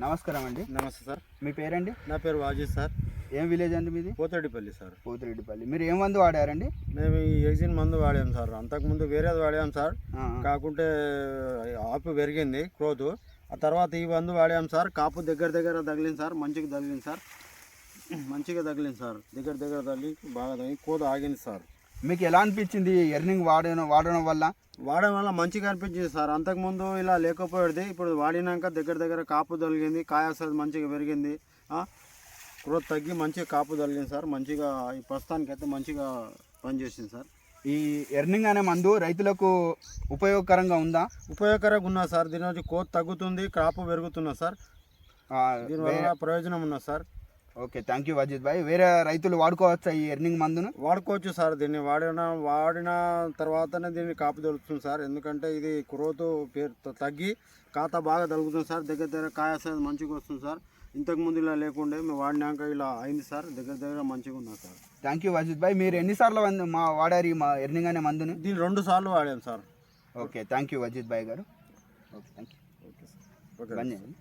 నమస్కారం అండి. నమస్తే సార్. మీ పేరండి? నా పేరు వాజీ సార్. ఏం విలేజ్ అండి మీది? పోతడిపల్లి సార్. పోతిరెడ్డిపల్లి. మీరు ఏం మందు వాడారండి? మేము ఈ ఎగ్జిన్ మందు వాడాం సార్. అంతకుముందు వేరేది వాడాం సార్. కాకుంటే ఆపు పెరిగింది క్రోత్. ఆ తర్వాత ఈ మందు వాడాం సార్. కాపు దగ్గర దగ్గర తగిలింది సార్. మంచిగా తగిలింది సార్. మంచిగా తగిలింది సార్. దగ్గర దగ్గర తగిలి బాగా తగిలి కోత ఆగింది సార్. మీకు ఎలా అనిపించింది ఎర్నింగ్ వాడడం వాడడం వల్ల? వాడడం వల్ల మంచిగా అనిపించింది సార్. అంతకుముందు ఇలా లేకపోయేది ఇప్పుడు వాడినాక దగ్గర దగ్గర కాపు తగిలింది కాయ మంచిగా పెరిగింది గ్రోత్ తగ్గి మంచిగా కాపు తగిలింది సార్. మంచిగా ఈ ప్రస్తుతానికి అయితే మంచిగా పనిచేసింది సార్. ఈ ఎర్నింగ్ అనే మందు రైతులకు ఉపయోగకరంగా ఉందా? ఉపయోగకరంగా ఉన్నది సార్. దీని నుంచి కోత తగ్గుతుంది కాపు పెరుగుతున్నది సార్. దీనివల్ల ప్రయోజనం ఉన్నది sir. Okay thank you Wajid bhai. వేరే రైతులు వాడుకోవచ్చా ఈ ఎర్నింగ్ మందును? వాడుకోవచ్చు సార్ దీన్ని వాడిన వాడిన తర్వాతనే దీన్ని కాపు దొరుకుతుంది సార్. ఎందుకంటే ఇది కురోతు పేరు తగ్గి ఖాతా బాగా తగ్గుతుంది సార్. దగ్గర దగ్గర కాయ సార్ మంచిగా వస్తుంది సార్. ఇంతకు ముందు ఇలా లేకుండే మేము వాడినాక ఇలా అయింది సార్. దగ్గర దగ్గర మంచిగా ఉన్నది sir. Thank you Wajid bhai. మీరు ఎన్నిసార్లు మా వాడారు ఈ మా ఎర్నింగ్ అనే మందుని? దీన్ని రెండు సార్లు వాడాం sir. Okay thank you Wajid bhai garu. Okay thank you okay sir okay ధన్యవాదాలు.